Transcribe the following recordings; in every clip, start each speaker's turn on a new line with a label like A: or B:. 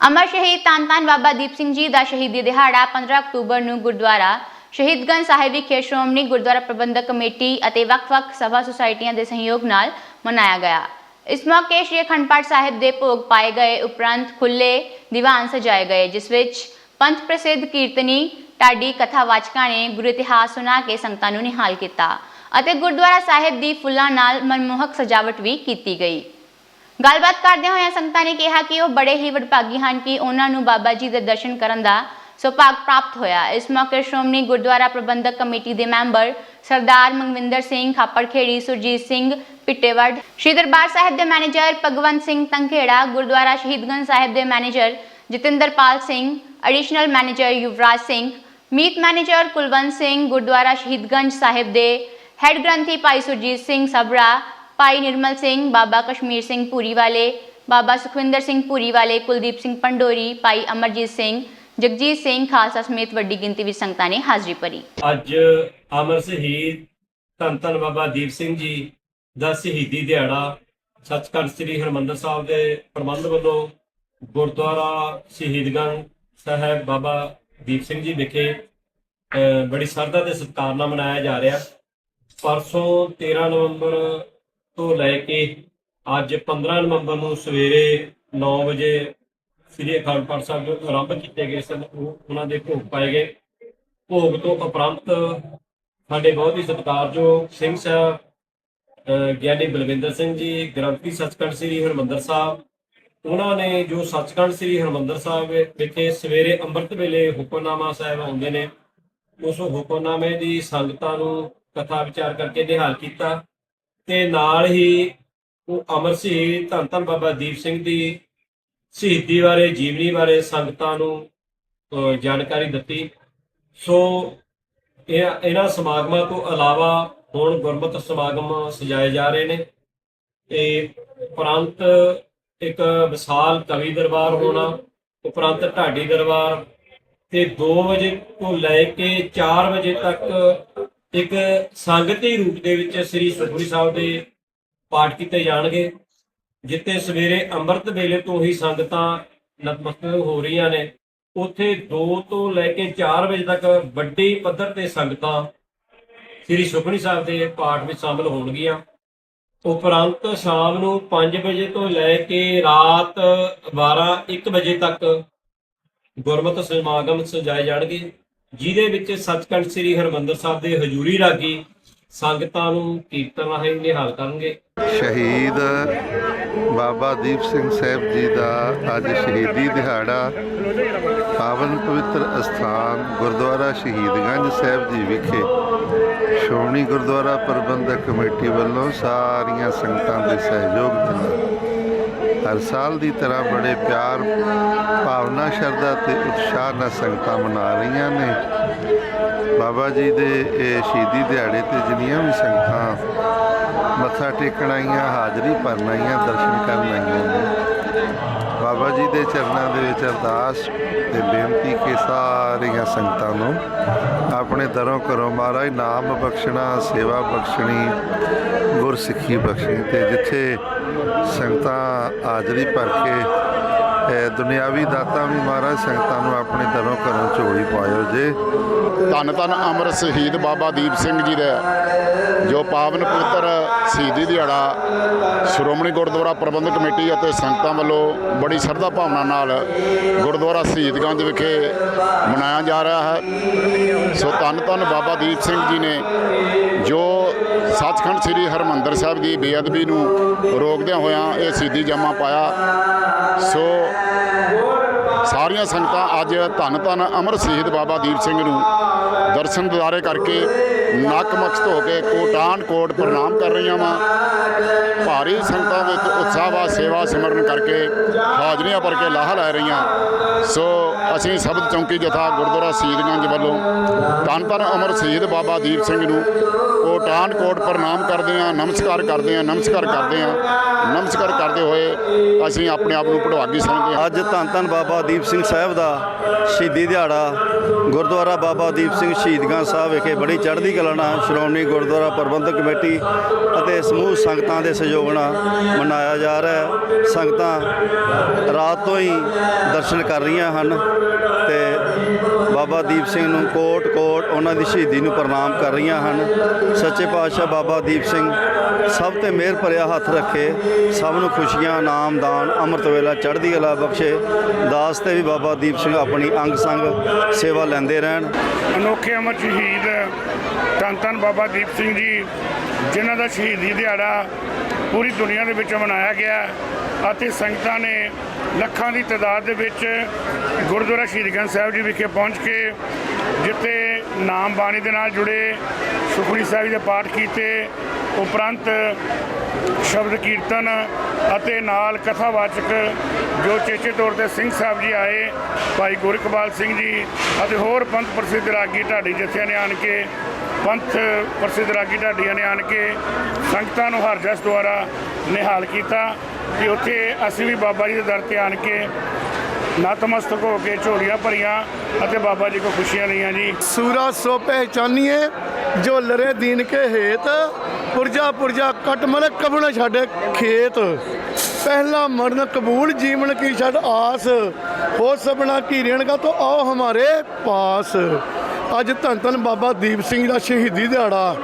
A: ਅਮਰ ਸ਼ਹੀਦ ਧੰਨ ਧੰਨ ਬਾਬਾ ਦੀਪ ਸਿੰਘ ਜੀ ਦਾ ਸ਼ਹੀਦੀ ਦਿਹਾੜਾ 15 ਅਕਤੂਬਰ ਨੂੰ ਗੁਰਦੁਆਰਾ ਸ਼ਹੀਦਗੰਜ ਸਾਹਿਬ ਵਿਖੇ ਸ਼੍ਰੋਮਣੀ ਗੁਰਦੁਆਰਾ ਪ੍ਰਬੰਧਕ ਕਮੇਟੀ ਅਤੇ ਵੱਖ-ਵੱਖ ਸਭਾ ਸੁਸਾਇਟੀਆਂ ਦੇ ਸਹਿਯੋਗ ਨਾਲ ਮਨਾਇਆ ਗਿਆ। ਇਸ ਮੌਕੇ ਸ਼੍ਰੀ ਅਖੰਡ ਪਾਠ ਸਾਹਿਬ ਦੇ ਭੋਗ ਪਾਏ ਗਏ, ਉਪਰੰਤ ਖੁੱਲੇ ਦੀਵਾਨ ਸਜਾਏ ਗਏ, ਜਿਸ ਵਿੱਚ ਪੰਥ ਪ੍ਰਸਿੱਧ ਕੀਰਤਨੀ, ਢਾਡੀ ਕਥਾਵਾਚਕਾਂ ਨੇ ਗੁਰੂ ਇਤਿਹਾਸ ਸੁਣਾ ਕੇ ਸੰਗਤਾਂ ਨੂੰ ਨਿਹਾਲ ਕੀਤਾ ਅਤੇ ਗੁਰਦੁਆਰਾ ਸਾਹਿਬ ਦੀ ਫੁੱਲਾਂ ਨਾਲ ਮਨਮੋਹਕ ਸਜਾਵਟ ਵੀ ਕੀਤੀ ਗਈ। ਗੱਲਬਾਤ ਕਰਦਿਆਂ ਹੋਇਆਂ ਸੰਗਤਾਂ ਨੇ ਕਿਹਾ ਕਿ ਉਹ ਬੜੇ ਹੀ ਵਡਭਾਗੀ ਹਨ ਕਿ ਉਹਨਾਂ ਨੂੰ ਬਾਬਾ ਜੀ ਦੇ ਦਰਸ਼ਨ ਕਰਨ ਦਾ ਸੁਭਾਗ ਪ੍ਰਾਪਤ ਹੋਇਆ। ਇਸ ਮੌਕੇ ਸ਼੍ਰੋਮਣੀ ਗੁਰਦੁਆਰਾ ਪ੍ਰਬੰਧਕ ਕਮੇਟੀ ਦੇ ਮੈਂਬਰ ਸਰਦਾਰ ਮਨਵਿੰਦਰ ਸਿੰਘ, ਖਾਪੜਖੇੜੀ ਸੁਰਜੀਤ ਸਿੰਘ, ਪਿੱਟੇਵੜ, ਸ਼੍ਰੀ ਦਰਬਾਰ ਸਾਹਿਬ ਦੇ ਮੈਨੇਜਰ ਭਗਵੰਤ ਸਿੰਘ ਤੰਖੇੜਾ ਗੁਰਦੁਆਰਾ ਸ਼ਹੀਦਗੰਜ ਸਾਹਿਬ ਦੇ manager Jatinderpal Singh, additional manager Yuvraj Singh, ਮੀਤ ਮੈਨੇਜਰ ਕੁਲਵੰਤ ਸਿੰਘ, ਗੁਰਦੁਆਰਾ ਸ਼ਹੀਦਗੰਜ ਸਾਹਿਬ ਦੇ ਹੈੱਡ ਗ੍ਰੰਥੀ ਭਾਈ ਸੁਰਜੀਤ ਸਿੰਘ ਸਬਰਾ ਭਾਈ ਨਿਰਮਲ ਸਿੰਘ ਬਾਬਾ ਕਸ਼ਮੀਰ ਸਿੰਘ ਪੂਰੀ ਵਾਲੇ ਬਾਬਾ ਸੁਖਵਿੰਦਰ ਸਿੰਘ ਪੂਰੀ ਵਾਲੇ ਕੁਲਦੀਪ ਸਿੰਘ ਪੰਡੋਰੀ ਭਾਈ ਅਮਰਜੀਤ ਸਿੰਘ ਜਗਜੀਤ ਸਿੰਘ ਖਾਲਸਾ ਸਮੇਤ ਵੱਡੀ ਗਿਣਤੀ ਵਿੱਚ ਸੰਗਤਾਂ ਨੇ ਹਾਜ਼ਰੀ ਭਰੀ।
B: ਅੱਜ ਅਮਰ ਸ਼ਹੀਦ ਧੰਨ ਧੰਨ ਬਾਬਾ ਦੀਪ ਸਿੰਘ ਜੀ ਦਾ ਸ਼ਹੀਦੀ ਦਿਹਾੜਾ ਸੱਚਖੰਡ ਸ੍ਰੀ ਹਰਮੰਦਰ ਸਾਹਿਬ ਦੇ ਪ੍ਰਬੰਧ ਵੱਲੋਂ ਗੁਰਦੁਆਰਾ ਸ਼ਹੀਦਗੰਜ ਸਾਹਿਬ ਬਾਬਾ ਦੀਪ ਸਿੰਘ ਜੀ ਵਿਖੇ ਅਹ, ਬੜੀ ਸਰਦਾ ਤੇ ਸਤਿਕਾਰ ਨਾਲ ਮਨਾਇਆ ਜਾ ਰਿਹਾ। ਪਰਸੋਂ 13 ਨਵੰਬਰ ਤੋਂ ਲੈ ਕੇ ਅੱਜ 15 ਨਵੰਬਰ ਨੂੰ ਸਵੇਰੇ 9 ਵਜੇ ਸ੍ਰੀ ਅਖੰਡ ਪਾਠ ਸਾਹਿਬ ਜੋ ਆਰੰਭ ਕੀਤੇ ਗਏ ਸਨ, ਉਹ ਉਹਨਾਂ ਦੇ ਭੋਗ ਪਾਏ ਗਏ। ਭੋਗ ਤੋਂ ਉਪਰੰਤ ਸਾਡੇ ਬਹੁਤ ਹੀ ਸਤਿਕਾਰਯੋਗ ਸਿੰਘ ਸਾਹਿਬ ਗਿਆਨੀ ਬਲਵਿੰਦਰ ਸਿੰਘ ਜੀ, ਗ੍ਰੰਥੀ ਸੱਚਖੰਡ ਸ੍ਰੀ ਹਰਮੰਦਰ ਸਾਹਿਬ, ਉਹਨਾਂ ਨੇ ਜੋ ਸੱਚਖੰਡ ਸ੍ਰੀ ਹਰਮੰਦਰ ਸਾਹਿਬ ਵਿਖੇ ਸਵੇਰੇ ਅੰਮ੍ਰਿਤ ਵੇਲੇ ਹੁਕਮਨਾਮਾ ਸਾਹਿਬ ਆਉਂਦੇ ਨੇ, ਉਸ ਹੁਕਮਨਾਮੇ ਦੀ ਸੰਗਤਾਂ ਨੂੰ ਕਥਾ ਵਿਚਾਰ ਕਰਕੇ ਨਿਹਾਲ ਕੀਤਾ। ਤੇ ਨਾਲ ਹੀ ਉਹ ਅਮਰ ਸ਼ਹੀਦ ਧੰਨ ਧੰਨ ਬਾਬਾ ਦੀਪ ਸਿੰਘ ਦੀ ਸ਼ਹੀਦੀ ਬਾਰੇ, ਜੀਵਨੀ ਬਾਰੇ ਸੰਗਤਾਂ ਨੂੰ ਜਾਣਕਾਰੀ ਦਿੱਤੀ। ਸੋ ਇਹ, ਇਹਨਾਂ ਸਮਾਗਮਾਂ ਤੋਂ ਇਲਾਵਾ ਹੁਣ ਗੁਰਮਤਿ ਸਮਾਗਮ ਸਜਾਏ ਜਾ ਰਹੇ ਨੇ। ਤੇ ਉਪਰੰਤ ਇੱਕ ਵਿਸ਼ਾਲ ਕਵੀ ਦਰਬਾਰ ਹੋਣਾ, ਉਪਰੰਤ ਢਾਡੀ ਦਰਬਾਰ ਤੇ 2 ਵਜੇ ਤੋਂ ਲੈ ਕੇ 4 ਵਜੇ ਤੱਕ ਇੱਕ ਸੰਗਤੀ ਰੂਪ ਦੇ ਵਿੱਚ ਸ੍ਰੀ ਸੁਖਮਨੀ ਸਾਹਿਬ ਦੇ ਪਾਠ ਕੀਤੇ ਜਾਣਗੇ, ਜਿੱਥੇ ਸਵੇਰੇ ਅੰਮ੍ਰਿਤ ਵੇਲੇ ਤੋਂ ਹੀ ਸੰਗਤਾਂ ਨਤਮਸਤਕ ਹੋ ਰਹੀਆਂ ਨੇ। ਉੱਥੇ 2 ਤੋਂ ਲੈ ਕੇ 4 ਵਜੇ ਤੱਕ ਵੱਡੇ ਪੱਧਰ ਤੇ ਸੰਗਤਾਂ ਸ੍ਰੀ ਸੁਖਮਨੀ ਸਾਹਿਬ ਦੇ ਪਾਠ ਵਿੱਚ ਸ਼ਾਮਲ ਹੋਣਗੀਆਂ। ਉਪਰੰਤ ਸ਼ਾਮ ਨੂੰ 5 ਵਜੇ ਤੋਂ ਲੈ ਕੇ ਰਾਤ 12 1 ਵਜੇ ਤੱਕ ਗੁਰਮਤਿ ਸਮਾਗਮ ਸਜਾਏ ਜਾਣਗੇ। ਜਿਹਦੇ ਵਿੱਚ ਸੱਚਖੰਡ ਸ੍ਰੀ ਹਰਮੰਦਰ ਸਾਹਿਬ ਦੇ ਹਜ਼ੂਰੀ ਰਾਗੀ ਸੰਗਤਾਂ ਨੂੰ ਕੀਰਤਨ ਰਾਹੀਂ ਨਿਹਾਲ ਕਰਨਗੇ।
C: ਸ਼ਹੀਦ ਬਾਬਾ ਦੀਪ ਸਿੰਘ ਸਾਹਿਬ ਜੀ ਦਾ ਅੱਜ ਸ਼ਹੀਦੀ ਦਿਹਾੜਾ, ਪਾਵਨ ਪਵਿੱਤਰ ਅਸਥਾਨ ਗੁਰਦੁਆਰਾ ਸ਼ਹੀਦਗੰਜ ਸਾਹਿਬ ਜੀ ਵਿਖੇ। ਸ਼੍ਰੋਮਣੀ ਗੁਰਦੁਆਰਾ ਪ੍ਰਬੰਧਕ ਕਮੇਟੀ ਵੱਲੋਂ ਸਾਰੀਆਂ ਸੰਗਤਾਂ ਦੇ ਸਹਿਯੋਗ ਦੇ ਨਾਲ ਹਰ ਸਾਲ ਦੀ ਤਰ੍ਹਾਂ ਬੜੇ ਪਿਆਰ, ਭਾਵਨਾ, ਸ਼ਰਧਾ ਤੇ ਉਤਸ਼ਾਹ ਨਾਲ ਸੰਗਤਾਂ ਮਨਾ ਰਹੀਆਂ ਨੇ। ਬਾਬਾ ਜੀ ਦੇ ਇਹ ਸ਼ਹੀਦੀ ਦਿਹਾੜੇ ਤੇ ਜਿੰਨੀਆਂ ਵੀ ਸੰਗਤਾਂ ਮੱਥਾ ਟੇਕਣ ਆਈਆਂ, ਹਾਜ਼ਰੀ ਭਰਨ ਆਈਆਂ, ਦਰਸ਼ਨ ਕਰਨ ਆਈਆਂ ਨੇ, ਬਾਬਾ ਜੀ ਦੇ ਚਰਨਾਂ ਦੇ ਵਿੱਚ ਅਰਦਾਸ ਤੇ ਬੇਨਤੀ ਕਿ ਸਾਰੀਆਂ ਸੰਗਤਾਂ ਨੂੰ ਆਪਣੇ ਦਰੋਂ ਘਰੋਂ ਮਹਾਰਾਜ ਨਾਮ ਬਖਸ਼ਣਾ, ਸੇਵਾ ਬਖਸ਼ਣੀ, ਗੁਰਸਿੱਖੀ ਬਖਸ਼ਣੀ ਤੇ ਜਿੱਥੇ ਸੰਗਤਾਂ ਹਾਜ਼ਰੀ ਭਰ ਕੇ ਦੁਨਿਆਵੀ ਦਾਤਾ ਵੀ ਮਹਾਰਾਜ ਸੰਗਤਾਂ ਨੂੰ ਆਪਣੇ ਦਰੋਂ ਘਰੋਂ ਝੋਲੀ ਪਾਇਓ ਜੇ।
D: ਧੰਨ ਧੰਨ ਅਮਰ ਸ਼ਹੀਦ ਬਾਬਾ ਦੀਪ ਸਿੰਘ ਜੀ ਦਾ, ਜੋ ਪਾਵਨ ਪਵਿੱਤਰ ਸ਼ਹੀਦੀ ਦਿਹਾੜਾ ਸ਼੍ਰੋਮਣੀ ਗੁਰਦੁਆਰਾ ਪ੍ਰਬੰਧਕ ਕਮੇਟੀ ਅਤੇ ਸੰਗਤਾਂ ਵੱਲੋਂ ਬੜੀ ਸ਼ਰਧਾ ਭਾਵਨਾ ਨਾਲ ਗੁਰਦੁਆਰਾ ਸ਼ਹੀਦਗੰਜ ਵਿਖੇ ਮਨਾਇਆ ਜਾ ਰਿਹਾ ਹੈ। ਸੋ ਧੰਨ ਧੰਨ ਬਾਬਾ ਦੀਪ ਸਿੰਘ ਜੀ ਨੇ ਜੋ ਸੱਚਖੰਡ ਸ੍ਰੀ ਹਰਮੰਦਰ ਸਾਹਿਬ ਦੀ ਬੇਅਦਬੀ ਨੂੰ ਰੋਕਦਿਆਂ ਹੋਇਆਂ ਇਹ ਸ਼ਹੀਦੀ ਜਮਾ ਪਾਇਆ। ਸੋ ਸਾਰੀਆਂ ਸੰਗਤਾਂ ਅੱਜ ਧੰਨ ਧੰਨ ਅਮਰ ਸ਼ਹੀਦ ਬਾਬਾ ਦੀਪ ਸਿੰਘ ਨੂੰ ਦਰਸ਼ਨ ਦਿਦਾਰੇ ਕਰਕੇ ਨੱਕ ਨਕਮਕਸਤ ਹੋ ਕੇ ਕੋਟਾਨ ਕੋਟ ਪ੍ਰਣਾਮ ਕਰ ਰਹੀਆਂ ਵਾਂ। ਭਾਰੀ ਸੰਗਤਾਂ ਵਿੱਚ ਉਤਸ਼ਾਹ ਵਾ ਸੇਵਾ ਸਿਮਰਨ ਕਰਕੇ ਹਾਜ਼ਰੀਆਂ ਭਰ ਕੇ ਲਾਹਾ ਲੈ ਰਹੀਆਂ। ਸੋ ਅਸੀਂ ਸ਼ਬਦ ਚੌਂਕੀ ਜਥਾ ਗੁਰਦੁਆਰਾ ਸ਼ਹੀਦਗੰਜ ਵੱਲੋਂ ਧੰਨ ਧੰਨ ਅਮਰ ਸ਼ਹੀਦ ਬਾਬਾ ਦੀਪ ਸਿੰਘ ਨੂੰ ਕੋਟਾਨ ਕੋਟ ਪ੍ਰਣਾਮ ਕਰਦੇ ਹਾਂ, ਨਮਸਕਾਰ ਕਰਦੇ ਹਾਂ, ਨਮਸਕਾਰ ਕਰਦੇ ਹਾਂ। ਨਮਸਕਾਰ ਕਰਦੇ ਹੋਏ ਅਸੀਂ ਆਪਣੇ ਆਪ ਨੂੰ ਪੜਵਾਗੀ ਸਮਝਦੇ ਹਾਂ।
E: ਅੱਜ ਧੰਨ ਧੰਨ ਬਾਬਾ ਦੀਪ ਸਿੰਘ ਸਾਹਿਬ ਦਾ ਸ਼ਹੀਦੀ ਦਿਹਾੜਾ ਗੁਰਦੁਆਰਾ ਬਾਬਾ ਦੀਪ ਸਿੰਘ ਸ਼ਹੀਦਗੰਜ ਸਾਹਿਬ ਵਿਖੇ ਬੜੀ ਚੜ੍ਹਦੀ ਕਲਾਣਾ ਸ਼੍ਰੋਮਣੀ ਗੁਰਦੁਆਰਾ ਪ੍ਰਬੰਧਕ ਕਮੇਟੀ ਅਤੇ ਸਮੂਹ ਸੰਗਤਾਂ ਦੇ ਸਹਿਯੋਗ ਨਾਲ ਮਨਾਇਆ ਜਾ ਰਿਹਾ ਹੈ। ਸੰਗਤਾਂ ਰਾਤ ਤੋਂ ਹੀ ਦਰਸ਼ਨ ਕਰ ਰਹੀਆਂ ਹਨ ਤੇ ਬਾਬਾ ਦੀਪ ਸਿੰਘ ਨੂੰ ਕੋਟ ਕੋਟ ਉਹਨਾਂ ਦੀ ਸ਼ਹੀਦੀ ਨੂੰ ਪ੍ਰਣਾਮ ਕਰ ਰਹੀਆਂ ਹਨ। ਸੱਚੇ ਪਾਤਸ਼ਾਹ ਬਾਬਾ ਦੀਪ ਸਿੰਘ ਸਭ ਤੇ ਮਿਹਰ ਭਰਿਆ ਹੱਥ ਰੱਖੇ, ਸਭ ਨੂੰ ਖੁਸ਼ੀਆਂ, ਨਾਮ ਦਾਨ, ਅੰਮ੍ਰਿਤ ਵੇਲਾ, ਚੜ੍ਹਦੀ ਕਲਾ ਬਖਸ਼ੇ। ਦਾਸ ਤੇ ਵੀ ਬਾਬਾ ਦੀਪ ਸਿੰਘ ਆਪਣੀ ਅੰਗ ਸੰਗ ਸੇਵਾ ਲੈਂਦੇ ਰਹਿਣ।
F: ਅਨੋਖੇ ਅਮਰ ਸ਼ਹੀਦ ਧੰਨ ਧੰਨ ਬਾਬਾ ਦੀਪ ਸਿੰਘ ਜੀ, ਜਿਨ੍ਹਾਂ ਦਾ ਸ਼ਹੀਦੀ ਦਿਹਾੜਾ ਪੂਰੀ ਦੁਨੀਆ ਦੇ ਵਿੱਚ ਮਨਾਇਆ ਗਿਆ ਅਤੇ ਸੰਗਤਾਂ ਨੇ ਲੱਖਾਂ ਦੀ ਤਾਦਾਦ ਦੇ ਵਿੱਚ ਗੁਰਦੁਆਰਾ ਸ਼ਹੀਦਗੰਜ ਸਾਹਿਬ ਜੀ ਵਿਖੇ ਪਹੁੰਚ ਕੇ ਜਿੱਥੇ ਨਾਮ ਬਾਣੀ ਦੇ ਨਾਲ ਜੁੜੇ ਸੁਖਮਨੀ ਸਾਹਿਬ ਜੀ ਦੇ ਪਾਠ ਕੀਤੇ, ਉਪਰੰਤ ਸ਼ਬਦ ਕੀਰਤਨ ਅਤੇ ਨਾਲ ਕਥਾਵਾਚਕ ਜੋ ਚੇਚੇ ਤੌਰ ਤੇ ਸਿੰਘ ਸਾਹਿਬ ਜੀ ਆਏ, ਭਾਈ ਗੁਰਕਬਾਲ ਸਿੰਘ ਜੀ ਅਤੇ ਹੋਰ ਪੰਥ ਪ੍ਰਸਿੱਧ ਰਾਗੀ ਢਾਡੀ ਜਥਿਆਂ ਨੇ ਆਣ ਕੇ ਪੰਥ ਪ੍ਰਸਿੱਧ ਰਾਗੀ ਢਾਡੀਆਂ ਨੇ ਆਣ ਕੇ ਸੰਗਤਾਂ ਨੂੰ ਹਰਜਸ ਦੁਆਰਾ ਨਿਹਾਲ ਕੀਤਾ ਕਿ ਉੱਥੇ ਅਸੀਂ ਵੀ ਬਾਬਾ ਜੀ ਦੇ ਦਰ ਤੇ ਆਣ ਕੇ ਨਤਮਸਤਕ ਹੋ ਕੇ ਝੋਲੀਆਂ ਭਰੀਆਂ ਅਤੇ ਬਾਬਾ ਜੀ ਕੋ ਖੁਸ਼ੀਆਂ ਲਈਆਂ ਜੀ।
G: ਸੂਰਾ ਸੋ ਪਹਿਚਾਨੀਏ ਜੋ ਲਰੇ ਦੀਨ ਕੇ ਹੇਤ, ਪੁਰਜਾ ਪੁਰਜਾ ਕਟ ਮਨ ਕਬਣ ਛਾੜੇ ਖੇਤ। ਪਹਿਲਾ ਮਰਨ ਕਬੂਲ, ਜੀਵਨ ਕੀ ਛੱਡ ਆਸ। ਹੋ ਸਬਣਾ ਕੀ ਰੇਣਗਾ ਤੋ ਆਓ ਹਮਾਰੇ ਪਾਸ। ਅੱਜ ਧੰਨ ਧੰਨ ਬਾਬਾ ਦੀਪ ਸਿੰਘ ਦਾ ਸ਼ਹੀਦੀ ਦਿਹਾੜਾ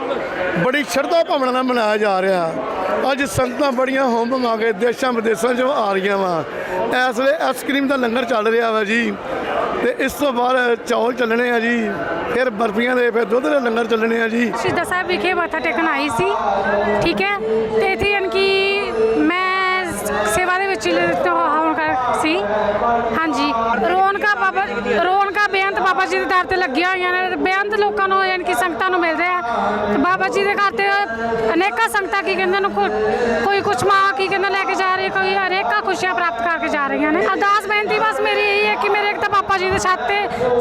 G: ਬੜੀ ਸ਼ਰਧਾ ਭਾਵਨਾ ਨਾਲ ਮਨਾਇਆ ਜਾ ਰਿਹਾ। ਅੱਜ ਸੰਗਤਾਂ ਬੜੀਆਂ ਹੋਮ ਮੰਗਾ ਕੇ ਦੇਸ਼ਾਂ ਵਿਦੇਸ਼ਾਂ 'ਚੋਂ ਆ ਰਹੀਆਂ ਵਾ। ਇਸ ਵੇਲੇ ਆਈਸਕ੍ਰੀਮ ਦਾ ਲੰਗਰ ਚੱਲ ਰਿਹਾ ਵਾ ਜੀ। ਤੇ ਇਸ ਤੋਂ ਬਾਅਦ ਚੌਲ ਚੱਲਣੇ ਆ ਜੀ। ਫਿਰ ਬਰਫੀਆਂ ਦੇ, ਫਿਰ ਦੁੱਧ ਦੇ ਲੰਗਰ ਚੱਲਣੇ ਆ ਜੀ।
H: ਸ਼ਹੀਦਾਂ ਸਾਹਿਬ ਵਿਖੇ ਮੱਥਾ ਟੇਕਣ ਆਈ ਸੀ। ਠੀਕ ਹੈ? ਤੇ ਇੱਥੇ ਯਾਨੀ ਕਿ ਮੈਂ ਸੇਵਾ ਦੇ ਵਿੱਚ ਹੋਣ ਕਰ ਸੀ। ਹਾਂਜੀ। ਰੌਣਕਾਂ ਬਾਬਾ ਰੌਣਕਾਂ ਬਾਬਾ ਜੀ ਦੇ ਦਰ ਤੇ ਲੱਗੀਆਂ ਹੋਈਆਂ ਨੇ, ਬੇਅੰਤ ਲੋਕਾਂ ਨੂੰ ਯਾਨੀ ਕਿ ਸੰਗਤਾਂ ਨੂੰ ਮਿਲ ਰਿਹਾ ਤੇ ਬਾਬਾ ਜੀ ਦੇ ਘਰ ਤੇ ਅਨੇਕਾਂ ਸੰਗਤਾਂ ਕੀ ਕਹਿੰਦੇ ਨੇ ਕੋਈ ਕੁਛ ਮਾਂ ਕੀ ਕਹਿੰਦੇ ਲੈ ਕੇ ਜਾ ਰਹੀ ਕੋਈ ਅਨੇਕਾਂ ਖੁਸ਼ੀਆਂ ਪ੍ਰਾਪਤ ਕਰਕੇ ਜਾ ਰਹੀਆਂ ਨੇ। ਅਰਦਾਸ ਬੇਨਤੀ ਬਸ ਮੇਰੀ ਇਹ ਹੈ ਕਿ ਮੇਰੇ ਇੱਕ ਤਾਂ ਬਾਬਾ ਜੀ ਦੇ ਛੱਤ ਤੇ,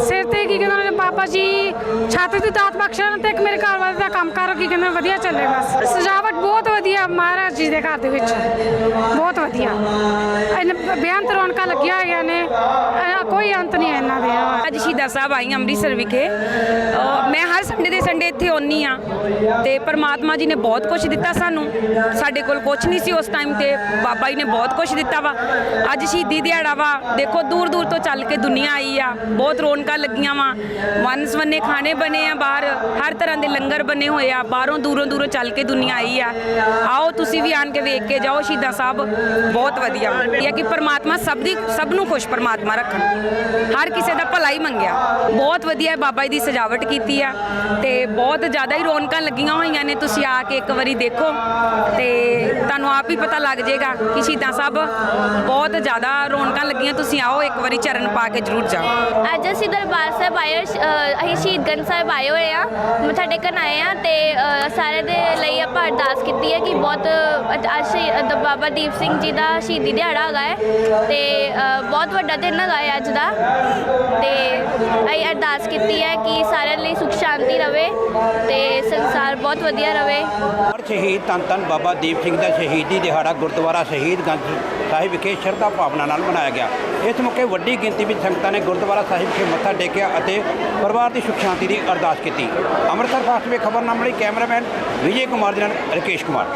H: ਸਿਰ ਤੇ ਕੀ ਕਹਿੰਦੇ ਨੇ, ਬਾਬਾ ਜੀ ਛੱਤ ਦੀ ਦਾਤ ਬਖਸ਼ਣ ਤੇ ਇੱਕ ਮੇਰੇ ਘਰ ਵਾਲੇ ਦਾ ਕੰਮ ਕਾਰ ਕੀ ਕਹਿੰਦੇ ਵਧੀਆ ਚੱਲੇ ਬਸ। ਸਜਾਵਟ ਬਹੁਤ ਵਧੀਆ ਮਹਾਰਾਜ ਜੀ ਦੇ ਘਰ ਦੇ ਵਿੱਚ। ਬਹੁਤ ਵਧੀਆ। ਇਹਨਾਂ ਬੇਅੰਤ ਰੌਣਕਾਂ ਲੱਗੀਆਂ ਹੋਈਆਂ ਨੇ। ਕੋਈ ਅੰਤ ਨਹੀਂ ਹੈ ਇਹਨਾਂ ਦੇ
I: ਅੱਜ ਸ਼ਹੀਦਾਂ ਸਾਹਿਬ ਆਈ ਅੰਮ੍ਰਿਤਸਰ ਵਿਖੇ। ਮੈਂ ਹਰ ਸੰਡੇ ਦੇ ਸੰਡੇ ਇੱਥੇ ਆਉਂਦੀ ਆ ਤੇ ਪਰਮਾਤਮਾ ਜੀ ਨੇ ਬਹੁਤ ਕੁਝ ਦਿੱਤਾ ਸਾਨੂੰ। ਸਾਡੇ ਕੋਲ ਕੁਝ ਨਹੀਂ ਸੀ ਉਸ ਟਾਈਮ ਤੇ, ਬਾਬਾ ਜੀ ਨੇ ਬਹੁਤ ਕੁਝ ਦਿੱਤਾ ਵਾ। ਅੱਜ ਸ਼ਹੀਦੀ ਦਿਹਾੜਾ ਵਾ। ਦੇਖੋ ਦੂਰ ਦੂਰ ਤੋਂ ਚੱਲ ਕੇ ਦੁਨੀਆ ਆਈ ਆ। ਬਹੁਤ ਰੌਣਕਾਂ ਲੱਗੀਆਂ ਵਾ। ਵੰਨ ਸਵੰਨੇ ਖਾਣੇ ਬਣੇ ਆ ਬਾਹਰ। ਹਰ ਤਰ੍ਹਾਂ ਦੇ ਲੰਗਰ ਬਣੇ ਹੋਏ ਆ। ਬਾਹਰੋਂ ਦੂਰੋਂ ਦੂਰੋਂ ਚੱਲ ਕੇ ਦੁਨੀਆ ਆਈ ਆ। ਆਓ, ਤੁਸੀਂ ਵੀ ਆਣ ਕੇ ਵੇਖ ਕੇ ਜਾਓ ਸ਼ਹੀਦਾਂ ਸਾਹਿਬ। ਬਹੁਤ ਵਧੀਆ। ਇਹ ਆ ਕਿ ਪਰਮਾਤਮਾ ਸਭ ਦੀ ਸਭ ਨੂੰ ਖੁਸ਼ ਪਰਮਾਤਮਾ ਰੱਖਣ। ਹਰ ਕਿਸੇ ਦਾ ਭਲਾ ਹੀ ਮੰਗਿਆ। ਬਹੁਤ ਵਧੀਆ ਬਾਬਾ ਜੀ ਦੀ ਸਜਾਵਟ ਕੀਤੀ ਆ ਤੇ ਬਹੁਤ ਜ਼ਿਆਦਾ ਹੀ ਰੌਣਕਾਂ ਲੱਗੀਆਂ ਹੋਈਆਂ ਨੇ, ਤੁਸੀਂ ਆ ਕੇ ਇੱਕ ਵਾਰੀ ਦੇਖੋ ਤੇ ਤੁਹਾਨੂੰ ਆਪ ਹੀ ਪਤਾ ਲੱਗ ਜਾਏਗਾ ਕਿ ਸ਼ਹੀਦਾਂ ਸਾਹਿਬ ਬਹੁਤ ਜ਼ਿਆਦਾ ਰੌਣਕਾਂ ਲੱਗੀਆਂ। ਤੁਸੀਂ ਆਓ ਇੱਕ ਵਾਰੀ ਚਰਨ ਪਾ ਕੇ ਜ਼ਰੂਰ ਜਾਓ।
J: ਅੱਜ ਅਸੀਂ ਦਰਬਾਰ ਸਾਹਿਬ ਆਏ ਅਸੀਂ ਸ਼ਹੀਦਗੰਜ ਸਾਹਿਬ ਆਏ ਹੋਏ ਆ ਮੱਥਾ ਟੇਕਣ ਆਏ ਆ ਤੇ ਸਾਰੇ ਦੇ ਲਈ ਆਪਾਂ ਅਰਦਾਸ ਕੀਤੀ ਹੈ ਕਿ ਬਹੁਤ ਅੱਜ ਅੱਜ ਬਾਬਾ ਦੀਪ ਸਿੰਘ ਜੀ ਦਾ ਸ਼ਹੀਦੀ ਦਿਹਾੜਾ ਹੈਗਾ ਹੈ। ਤੇ ਬਹੁਤ ਵੱਡਾ ਦਿਨ ਹੈਗਾ ਹੈ ਅੱਜ ਦਾ। ਤੇ ਅਸੀਂ ਅਰਦਾਸ ਕੀਤੀ ਹੈ ਕਿ ਸਾਰਿਆਂ ਲਈ ਸੁਖ ਸ਼ਾਂਤੀ ਰਵੇ ਤੇ ਸੰਸਾਰ ਬਹੁਤ ਵਧੀਆ ਰਵੇ।
K: ਸ਼ਹੀਦ ਧੰਨ ਧੰਨ ਬਾਬਾ ਦੀਪ ਸਿੰਘ ਦਾ ਸ਼ਹੀਦੀ ਦਿਹਾੜਾ ਗੁਰਦੁਆਰਾ ਸ਼ਹੀਦਗੰਜ ਸਾਹਿਬ ਵਿਖੇ ਸ਼ਰਧਾ ਭਾਵਨਾ ਨਾਲ ਮਨਾਇਆ ਗਿਆ। ਇਸ ਮੌਕੇ ਵੱਡੀ ਗਿਣਤੀ ਵਿੱਚ ਸੰਗਤਾਂ ਨੇ ਗੁਰਦੁਆਰਾ ਸਾਹਿਬ ਵਿਖੇ ਮੱਥਾ ਟੇਕਿਆ ਅਤੇ ਪਰਿਵਾਰ ਦੀ ਸੁਖ ਸ਼ਾਂਤੀ ਦੀ ਅਰਦਾਸ ਕੀਤੀ। ਅੰਮ੍ਰਿਤਸਰ ਫਾਸਟ ਵੇ ਖਬਰਨਾਮੇ ਲਈ ਕੈਮਰਾਮੈਨ ਵਿਜੇ ਕੁਮਾਰ ਦੇ ਨਾਲ ਰਕੇਸ਼ ਕੁਮਾਰ।